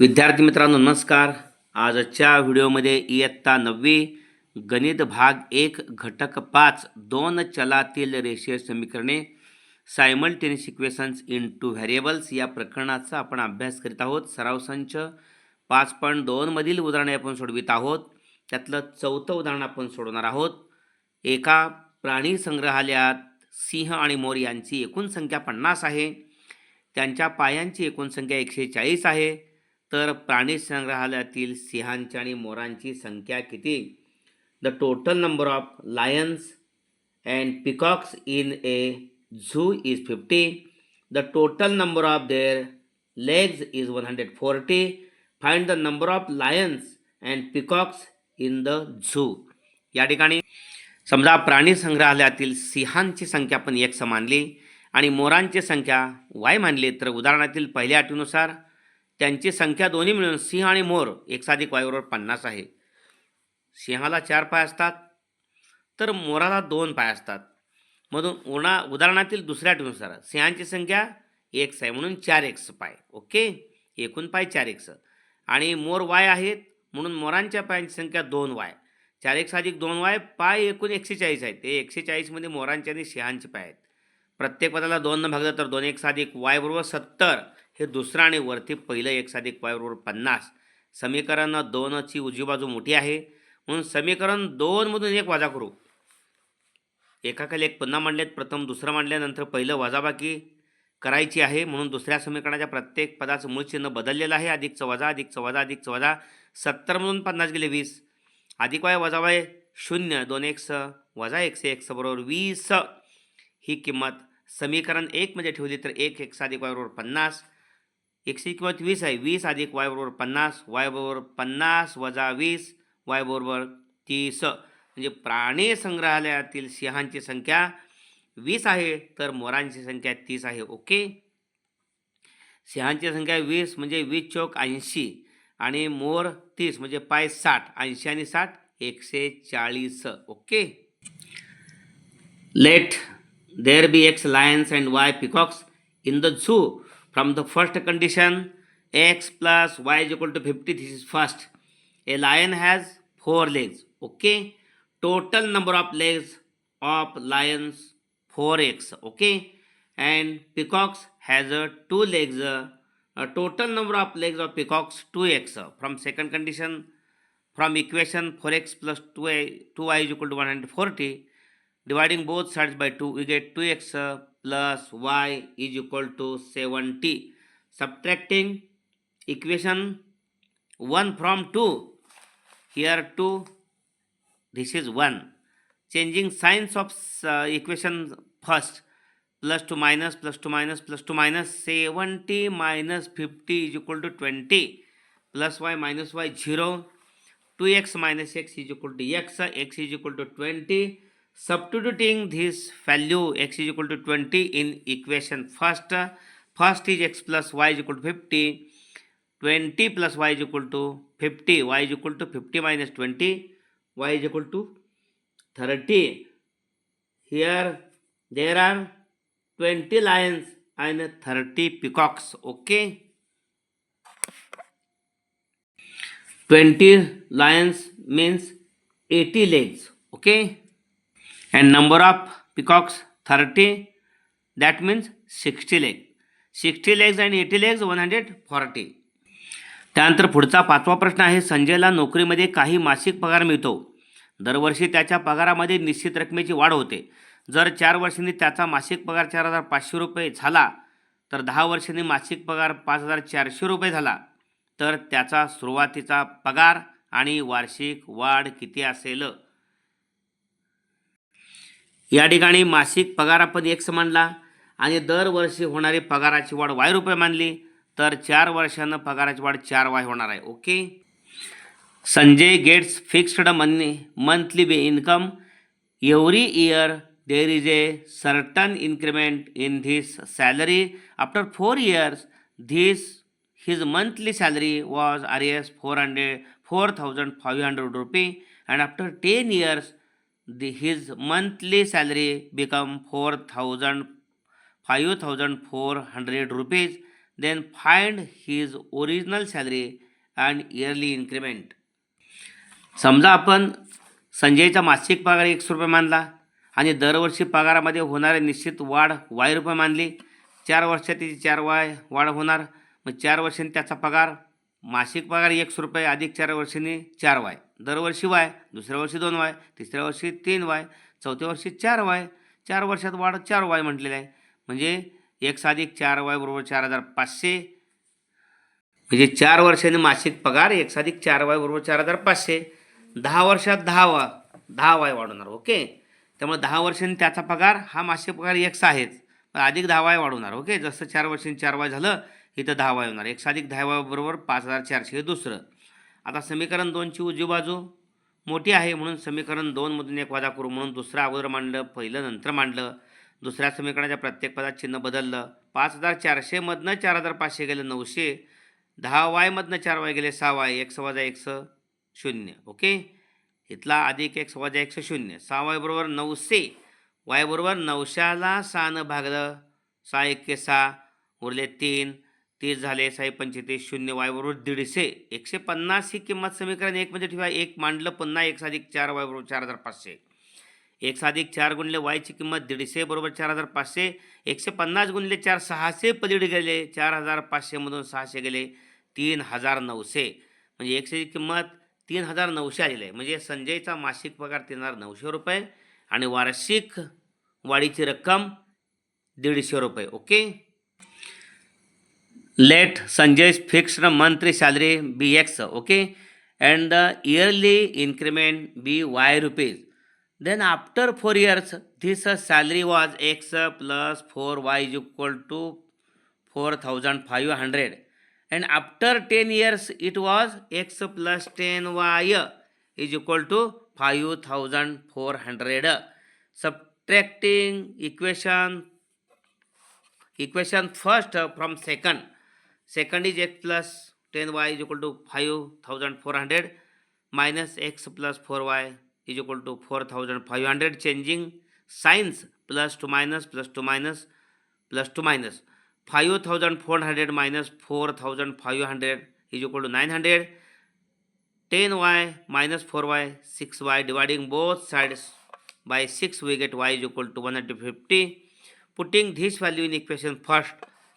विद्यार्थी मित्रांनो नमस्कार आजच्या व्हिडिओमध्ये इयत्ता नववी गणित भाग एक घटक पाच दोन चलातील रेषीय समीकरणे simultaneous equations in two variables या प्रकरणाचा आपण अभ्यास करीत आहोत सराव संच पाच पॉईंट दोनमधील उदाहरणे आपण सोडवित आहोत त्यातलं चौथं उदाहरण आपण सोडवणार आहोत एका प्राणी संग्रहालयात सिंह आणि मोर यांची एकूण संख्या पन्नास आहे त्यांच्या पायांची एकूण संख्या एकशे चाळीस आहे तर प्राणी संग्रहालयातील सिंहांची आणि मोरांची संख्या किती the total number of lions and peacocks in a zoo is fifty the total number of their legs is one hundred forty find the number of lions and peacocks in the zoo या ठिकाणी समजा प्राणी संग्रहालयातील सिंहांची संख्या पण एक समानली आणि मोरांची संख्या वाय मानली तर उदाहरणातील पहिल्या अटीनुसार त्यांची संख्या दोन्ही मिळून सिंह आणि मोर एक साधिक वायूवर पन्नास आहे सिंहाला चार पाय असतात तर मोराला दोन पाय असतात मधून उणा उदाहरणातील दुसऱ्या टीनुसार सिंहांची संख्या एक्स आहे म्हणून चार एक्स पाय ओके एकूण पाय चार एक्स आणि मोर वाय आहेत म्हणून मोरांच्या पायांची संख्या दोन वाय चार एक्स अधिक दोन वाय पाय एकूण एकशे चाळीस आहेत ते एकशे चाळीसमध्ये मोरांचे आणि सिंहांचे पाय आहेत प्रत्येक पदाला दोन न भागलं तर दोन एक साधिक वाय बरोबर सत्तर हे दुसरं आणि वरती पहिलं एक साधिक पायवर पन्नास समीकरण दोनची उजवी बाजू मोठी आहे म्हणून समीकरण दोनमधून एक वाजा करू एकाखाली एक पुन्हा मांडलेत प्रथम दुसरं मांडल्यानंतर पहिलं वजाबाकी करायची आहे म्हणून दुसऱ्या समीकरणाच्या प्रत्येक पदाचं मूळ चिन्ह बदललेलं आहे अधिक वजा अधिक वजा अधिक वजा सत्तरमधून पन्नास गेले वीस अधिक वाय वजावाय शून्य दोन एक स वजा एकशे एक स बरोबर वीस ही किंमत समीकरण एकमध्ये ठेवली तर एक एक साधिक वायबरोबर पन्नास एकशे किंमत वीस आहे वीस अधिक वाय बरोबर पन्नास वाय बरोबर पन्नास वजा वीस वाय बरोबर तीस म्हणजे प्राणी संग्रहालयातील सिंहांची संख्या वीस आहे तर मोरांची संख्या तीस आहे ओके सिंहांची संख्या वीस म्हणजे वीस चौक ऐंशी आणि मोर तीस म्हणजे पाय साठ ऐंशी आणि साठ एकशे चाळीस okay let there be X lions and Y peacocks in the zoo From the first condition, x plus y is equal to 50, this is first. A lion has four legs, okay? Total number of legs of lions 4x, okay? And peacocks has a two legs, uh, total number of legs of peacocks 2x. From second condition, from equation 4x plus 2y, 2y is equal to 140, dividing both sides by 2, we get 2x plus y is equal to 70. Subtracting equation 1 from 2. Here 2, this is 1. Changing signs of uh, equation first. Plus to minus, plus to minus, plus to 70 minus 50 is equal to 20. Plus y minus y 0. 2x minus x is equal to x. x is equal to 20. Substituting this value x is equal to 20 in equation first, first is x plus y is equal to 50, 20 plus y is equal to 50, y is equal to 50 minus 20, y is equal to 30. Here there are 20 lions and 30 peacocks, okay? 20 lions means 80 legs, okay? And number of peacocks 30 that means 60 leg 60 legs and eighty legs one hundred forty त्यानंतर पुढचा पाचवा प्रश्न आहे संजयला नोकरीमध्ये काही मासिक पगार मिळतो दरवर्षी त्याच्या पगारामध्ये निश्चित रकमेची वाढ होते जर चार वर्षांनी त्याचा मासिक पगार चार हजार पाचशे रुपये झाला तर दहा वर्षांनी मासिक पगार पाच हजार चारशे रुपये झाला तर त्याचा सुरुवातीचा पगार आणि वार्षिक वाढ किती असेल या ठिकाणी मासिक पगार आपण एक मानला आणि दरवर्षी होणारी पगाराची वाढ वाय रुपये मानली तर चार वर्षानं पगाराची वाढ चार वाय होणार आहे okay Sanjay gets fixed money monthly pay income every year there is a certain increment in this salary after four years this his monthly salary was R S four hundred four thousand five hundred rupee and after ten years his monthly salary become four thousand salary thousand four hundred rupees then find his original salary and yearly increment समजा आपण संजयचा मासिक पगार एकशे रुपये मानला आणि दरवर्षी पगारामध्ये होणारी निश्चित वाढ वाई रुपये मानली चार वर्षात त्याची चार वाय वाढ होणार मग चार वर्षांनी त्याचा पगार मासिक पगार एकशे रुपये अधिक चार वर्षांनी चार वाय दरवर्षी वाय दुसऱ्या वर्षी दोन वाय तिसऱ्या वर्षी तीन वाय चौथ्या वर्षी चार वाय चार वर्षात वाढ चार वाय म्हटलेलं आहे म्हणजे एक साधिक चार वाय बरोबर चार हजार पाचशे म्हणजे चार वर्षाने मासिक पगार एक साधिक चार वाय बरोबर चार हजार पाचशे दहा वर्षात दहा वा दहा वाय वाढवणार ओके त्यामुळे दहा वर्षांनी त्याचा पगार हा मासिक पगार एकसा आहेच अधिक दहा वाय वाढवणार ओके जसं चार वर्षांनी चार वाय झालं इथं दहावा येणार एक साधिक दहावाबरोबर पाच हजार चारशे हे दुसरं आता समीकरण दोनची उजवी बाजू मोठी आहे म्हणून समीकरण दोनमधून एक वादा करू म्हणून दुसरं अगोदर मांडलं पहिलं नंतर मांडलं दुसऱ्या समीकरणाच्या प्रत्येक पदात चिन्ह बदललं पाच हजार चारशेमधनं चार हजार पाचशे गेले नऊशे दहा वायमधनं चार वाय गेले सहा वाय एक सवाजा एकशे शून्य ओके इथला अधिक एक सवाजा एकशे शून्य सहा वायबरोबर नऊशे वायबरोबर नऊशाला सहानं भागलं सहा एके सहा उरले तीन तीस झाले साई पंचेतीस शून्य वायबरोबर दीडशे एकशे पन्नास ही किंमत समीकरण एक म्हणजे ठेवा एक मांडलं पुन्हा एक साधिक चार वायबरोबर चार हजार पाचशे एक साधिक चार गुणले वायची किंमत दीडशे बरोबर चार हजार पाचशे एकशे पन्नास गुणले चार सहाशे पलीड गेले चार हजार पाचशेमधून सहाशे गेले तीन हजार नऊशे म्हणजे एकशेची किंमत तीन हजार नऊशे आलेली आहे म्हणजे संजयचा मासिक पगार तीन हजार नऊशे रुपये आणि वार्षिक वाढीची रक्कम दीडशे रुपये okay Let Sanjay's fixed monthly salary be X, okay, and the yearly increment be Y rupees. Then after 4 years, this salary was X plus 4Y is equal to 4,500. And after 10 years, it was X plus 10Y is equal to 5,400. Subtracting equation first from second. Second is x plus 10y is equal to 5400 minus x plus 4y is equal to 4500 changing signs plus to minus plus to minus plus to minus 5400 minus 4500 is equal to 900 10y minus 4y 6y dividing both sides by 6 we get y is equal to 150 putting this value in equation first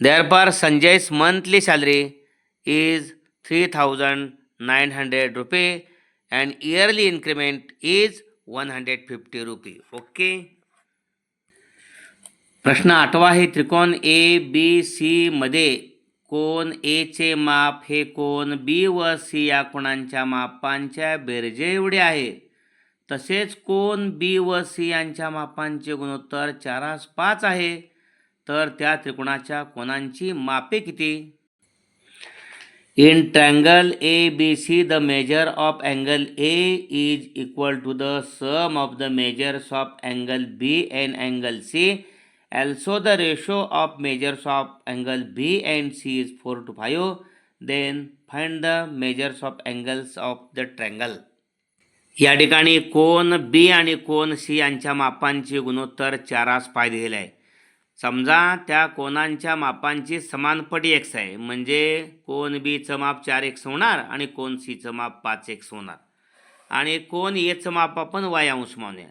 therefore sanjay's monthly salary is 3900 rupee and yearly increment is 150 rupee okay प्रश्न आठवा आहे त्रिकोण A B सीमध्ये कोण एचे माप हे कोण बी व सी या कोणांच्या मापांच्या बेरजे एवढे आहे तसेच कोण बी व सी यांच्या मापांचे गुणोत्तर चारास पाच आहे तर त्या त्रिकोणाच्या कोणांची मापे किती in triangle A B C the measure of angle A is equal to the sum of the measures of angle B and angle C also the ratio of measures of angle B and C is four to five then find the measures of angles of the triangle या ठिकाणी कोण बी आणि कोण C यांच्या मापांचे गुणोत्तर चारास पाय दिलेले आहे समजा त्या कोणांच्या मापांची समान एक्स आहे म्हणजे कोण बीचं माप चार एक्स होणार आणि कोण सीचं माप पाच एक्स होणार आणि कोण एचं माप आपण वाय अंश मानूया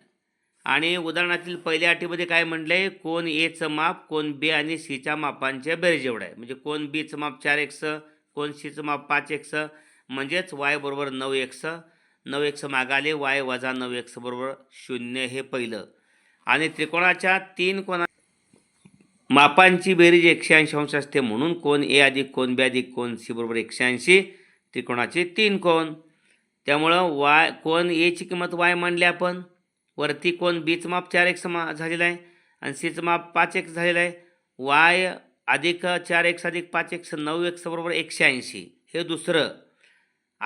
आणि उदाहरणातील पहिल्या अटीमध्ये काय म्हणलं आहे कोण एचं माप कोण बी आणि सीच्या मापांच्या बेरीज एवढं आहे म्हणजे कोण बीचं माप चार एक्स कोण सीचं माप पाच एक्स म्हणजेच वाय बरोबर नऊ एक्स नऊ एक्स मागाले वाय वजा नऊ एक्स बरोबर शून्य हे पहिलं आणि त्रिकोणाच्या तीन कोणा मापांची बेरीज एकशे ऐंशी अंश असते म्हणून कोण ए अधिक कोण बी अधिक कोण सी बरोबर एकशे ऐंशी त्रिकोणाचे तीन कोण त्यामुळं वाय कोण एची किंमत वाय मांडली आपण वरती कोण बीचं माप चार एक समा झालेलं आहे आणि सीचं माप पाच एक झालेलं आहे वाय अधिक चार एक अधिक पाच एक्स नऊ एक्स बरोबर एकशे ऐंशी हे दुसरं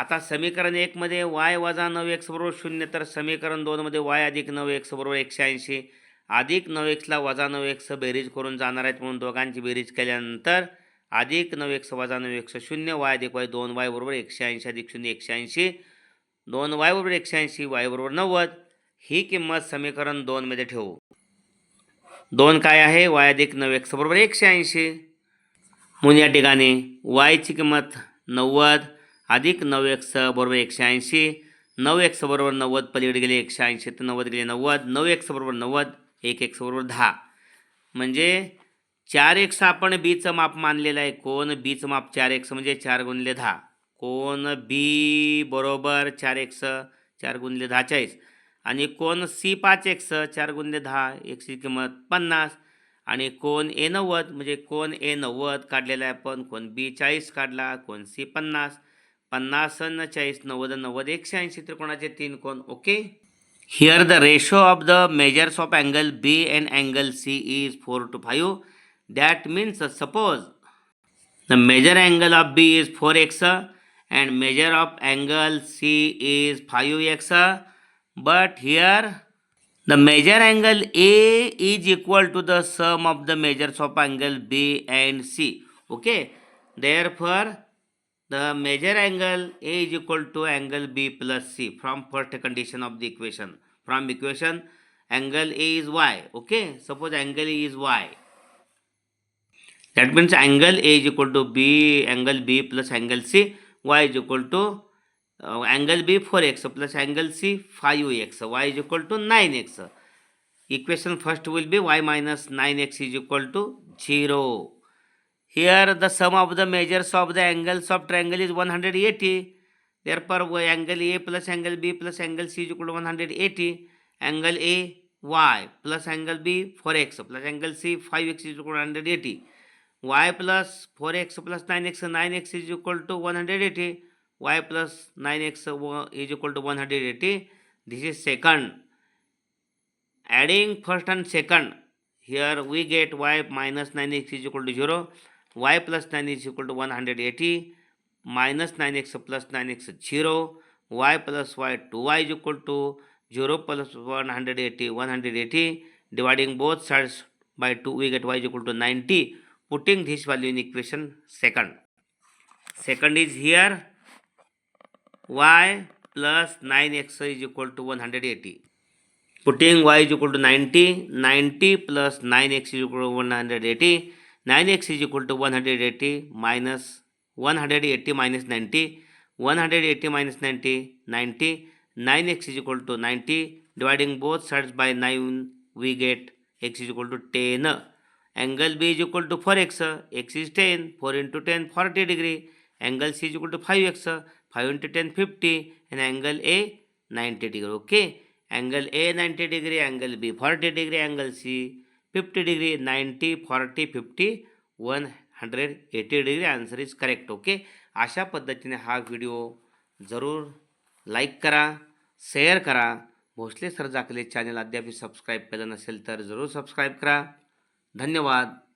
आता समीकरण एकमध्ये वाय वजा नऊ एक्स बरोबर शून्य तर समीकरण दोनमध्ये वाय अधिक नऊ एक्स बरोबर एकशे ऐंशी अधिक नऊ एक्सला वजा नऊ एक्स बेरीज करून जाणार आहेत म्हणून दोघांची बेरीज केल्यानंतर अधिक नऊ एक्स वजा नऊ एक्स शून्य वाय अधिक वाय दोन वाय बरोबर एकशे ऐंशी अधिक शून्य एकशे ऐंशी दोन वाय बरोबर एकशे ऐंशी वाय बरोबर नव्वद ही किंमत समीकरण दोनमध्ये ठेवू दोन काय आहे वाय अधिक नऊ एक्स बरोबर एकशे ऐंशी म्हणून या ठिकाणी वायची किंमत नव्वद अधिक नऊ एक्स बरोबर एकशे ऐंशी नऊ एक्स बरोबर नव्वद पलीकडे गेले एकशे ऐंशी तर नव्वद गेले नव्वद नऊ एक्स बरोबर नव्वद एक एक्स बरोबर दहा म्हणजे चार एक्स आपण बीचं माप मानलेलं आहे कोण बीचं माप चार एक्स म्हणजे चार गुणले दहा कोण बी बरोबर चार एक्स चार गुणले दहा चाळीस आणि कोण सी पाच एक्स चार गुणले दहा एक्सची किंमत पन्नास आणि कोण ए नव्वद म्हणजे कोण ए नव्वद काढलेला आहे आपण कोण बी चाळीस काढला कोण सी पन्नास पन्नास चाळीस नव्वद नव्वद एकशे ऐंशी त्रिकोणाचे तीन कोण okay Here the ratio of the measures of angle B and angle C is 4 to 5. That means uh, suppose the measure angle of B is 4x uh, and measure of angle C is 5x. Uh, but here the measure angle A is equal to the sum of the measures of angle B and C. Okay. Therefore, the major angle A is equal to angle B plus C from first condition of the equation. From equation, angle A is Y. Okay, suppose angle A is Y. That means angle A is equal to B, angle B plus angle C. Y is equal to uh, angle B 4x plus angle C 5x. Y is equal to 9x. Equation first will be Y minus 9x is equal to 0. Here the sum of the measures of the angles of triangle is 180. Therefore angle A plus angle B plus angle C is equal to 180. Angle A y plus angle B 4x plus angle C 5x is equal to 180. y plus 4x plus 9x 9x is equal to 180. y plus 9x is equal to 180. This is second. Adding first and second. Here we get y minus 9x is equal to 0. Y plus nine is equal to one hundred eighty minus nine X plus nine X zero Y plus Y two Y is equal to zero plus one hundred eighty one hundred eighty dividing both sides by two we get Y equal to ninety putting this value in equation second second is here Y plus nine X is equal to one hundred eighty putting Y is equal to nutty ninety plus nine X is equal to one hundred eighty 9x is equal to 180 minus 180 minus 90 180 minus 90 90 9x is equal to 90 dividing both sides by 9 we get x is equal to 10 angle b is equal to 4x x is 10 4 into 10 40 degree angle c is equal to 5x 5 into 10 50 and angle a 90 degree okay angle a 90 degree angle b 40 degree angle c fifty degree 90, 40, 50, 180 hundred eighty degree answer is correct okay अशा पद्धतीने हा video जरूर like करा share करा Bhosale sir जाकले channel अद्याप subscribe केलं नसेल तर जरूर सबस्क्राईब करा धन्यवाद